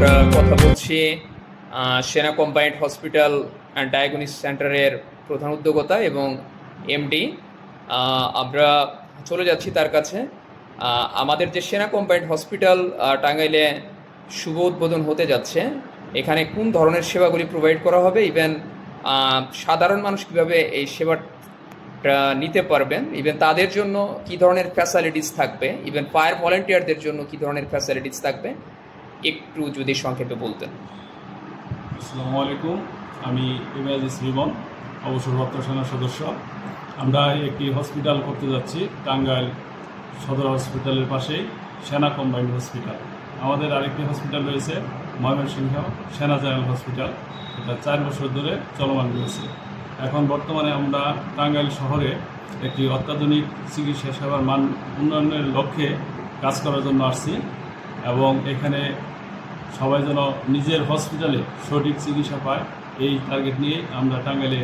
হচ্ছি বলছি সেনা কম্বাইন্ড হসপিটাল অ্যান্ড ডায়াগনিস সেন্টারের প্রধান উদ্যোগতা এবং এমডি। আমরা চলে যাচ্ছি তার কাছে। আমাদের যে সেনা কম্বাইন্ড হসপিটাল টাঙ্গাইলে শুভ উদ্বোধন হতে যাচ্ছে। এখানে কোন ধরনের সেবাগুলি প্রোভাইড করা হবে? ইভেন সাধারণ মানুষ কীভাবে এই সেবাটা নিতে পারবেন? ইভেন তাদের জন্য কি ধরনের ফ্যাসিলিটিস থাকবে? ইভেন ফায়ার ভলেন্টিয়ারদের জন্য কি ধরনের ফ্যাসিলিটিস থাকবে? একটু যদি সংক্ষেপে বলতেন। আসসালামু আলাইকুম, আমি ইমাজিস রিমন অবসরপ্রাপ্ত সেনা সদস্য। আমরা একটি হসপিটাল করতে যাচ্ছি, টাঙ্গাইল সদর হসপিটালের পাশেই সেনা কম্বাইন্ড হসপিটাল। আমাদের আরেকটি হসপিটাল রয়েছে, ময়মনসিংহ সেনা জেনারেল হসপিটাল। এটা চার বছর ধরে চলমান রয়েছে। এখন বর্তমানে আমরা টাঙ্গাইল শহরে একটি অত্যাধুনিক চিকিৎসা সেবার মান উন্নয়নের লক্ষ্যে কাজ করার জন্য আসছি এবং এখানে সবাই যেন নিজের হসপিটালে সঠিক চিকিৎসা পায়, এই টার্গেট নিয়ে আমরা টাঙ্গাইলে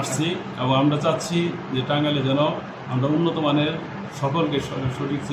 আসছি এবং আমরা চাচ্ছি যে টাঙ্গাইলে যেন আমরা উন্নত মানের সকলকে সঠিক